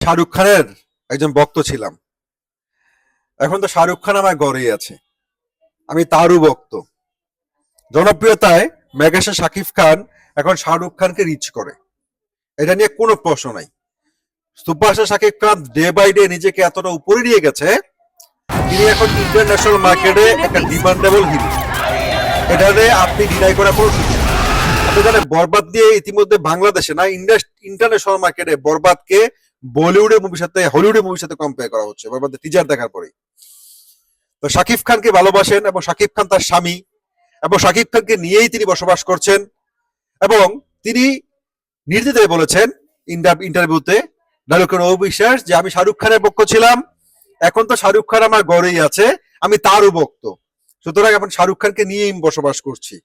শাহরুখ খানের একজন ভক্ত ছিলাম। এখন তো শাহরুখ খান আমার গড়েই আছে। আমি তারও ভক্ত। জনপ্রিয়তায় মেগাস্টার শাকিব খান এখন শাহরুখ খানকে রিচ করে। এটা নিয়ে কোনো প্রশ্ন নাই। Superstar Shakib Khan day by day নিজেকে এতটা উপরে নিয়ে গেছে, তিনি এখন ইন্টারন্যাশনাল মার্কেটে একটা ডিমান্ডেবল হিরো এটাতে আপনি ডিনাই করার কোনো সুযোগ জানেন, বরবাদ দিয়ে ইতিমধ্যে বাংলাদেশে না ইন্টারন্যাশনাল মার্কেটে বরবাদকে বলিউডের মুভির সাথে, হলিউডের মুভির সাথে কম্পেয়ার করা হচ্ছে বরবাদের টিজার দেখার পরে তো শাকিব খানকে ভালোবাসেন এবং শাকিব খান তার স্বামী, এবং শাকিব খানকে নিয়েই তিনি বসবাস করছেন, এবং তিনি নির্দ্বিধায় বলেছেন ইন্টার- ইন্টারভিউতে ডায়লগের অবিশ্বাস যে আমি শাহরুখ খানের পক্ষ ছিলাম, এখন তো শাহরুখ খান আমার গড়েই আছে, আমি তারও ভক্ত। সুতরাং এখন শাহরুখ খানকে নিয়েই বসবাস করছি।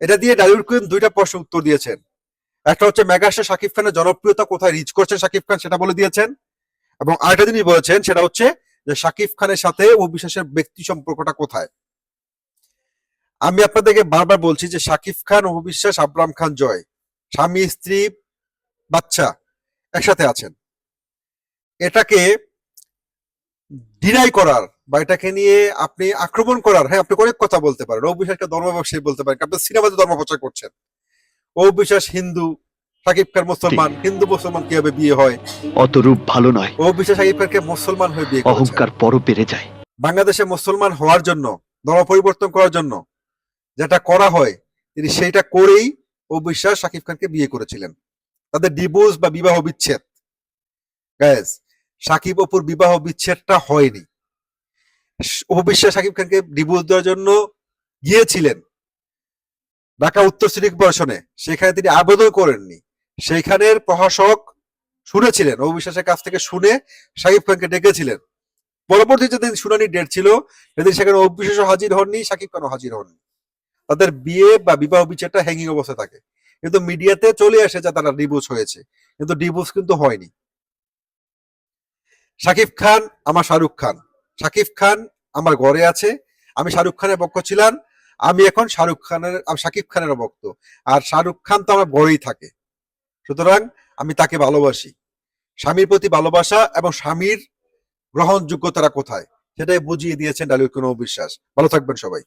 এটা দিয়ে ডালিউড কুইন দুইটা প্রশ্ন উত্তর দিয়েছেন। একটা হচ্ছে মেগাস্টার শাকিব খানের জনপ্রিয়তা কোথায় রিচ করছেন শাকিব খান সেটা বলে দিয়েছেন। এবং আরেকটা জিনিস বলেছেন, সেটা হচ্ছে যে শাকিব খানের সাথে ও বিশ্বাসের ব্যক্তি সম্পর্কটা কোথায়? আমি আপনাদেরকে বারবার বলছি যে শাকিব খান ও বিশ্বাস আব্রাম খান জয়। স্বামী, স্ত্রী, বাচ্চা একসাথে আছেন। এটাকে ডিনাই করার বা এটাকে নিয়ে আপনি আক্রমণ করার হ্যাঁ আপনি অনেক কথা বলতে পারেন। ও বিশ্বাসকে ধর্ম ব্যবসায়ী বলতে পারেন। আপনি সিনেমাতে ধর্ম প্রচার করছেন। ও বিশ্বাস হিন্দু শাকিব খান মুসলমান। হিন্দু মুসলমান কীভাবে বিয়ে হয়? অত রূপ ভালো নয়। ও বিশ্বাস শাকিব খানকে মুসলমান হয়ে বিয়ে অহংকার বড় বেড়ে যায়। বাংলাদেশে মুসলমান হওয়ার জন্য ধর্ম পরিবর্তন করার জন্য যেটা করা হয় তিনি সেইটা করেই ও বিশ্বাস শাকিব খানকে বিয়ে করেছিলেন। তাদের ডিভোর্স বা বিবাহ বিচ্ছেদ। গ্যাস সাকিব অপুর বিবাহ বিচ্ছেদটা হয়নি। ও সাকিব খানকে ডিভোর্স দেওয়ার জন্য গিয়েছিলেন। ঢাকা উত্তর সিটি কর্পোরেশনে। সেখানে তিনি আবেদন করেননি। সেখানের প্রশাসক শুনেছিলেন ও বিশ্বাসের কাছ থেকে শুনে শাকিব খানকে ডেকেছিলেন। পরবর্তী যেদিন শুনানির ডেট ছিল, সেদিন সেখানে অবিশ্বাসও হাজির হননি, সাকিব খানও হাজির হননি। তাদের বিয়ে বা বিবাহ বিচারটা হ্যাঙ্গিং অবস্থায় থাকে। কিন্তু মিডিয়াতে চলে আসে যে তারা ডিভোর্স হয়েছে। কিন্তু ডিভোর্স কিন্তু হয়নি। সাকিব খান, আমার শাহরুখ খান। সাকিব খান আমার ঘরে আছে। আমি শাহরুখ খানের পক্ষ ছিলাম। আমি এখন শাহরুখ খানের সাকিব খানের ভক্ত। আর শাহরুখ খান তো আমার ঘরেই থাকে। সুতরাং আমি তাকে ভালোবাসি। স্বামীর প্রতি ভালোবাসা এবং স্বামীর গ্রহণযোগ্যতারা কোথায়? সেটাই বুঝিয়ে দিয়েছেন ডালিউড কোনো বিশ্বাস। ভালো থাকবেন সবাই।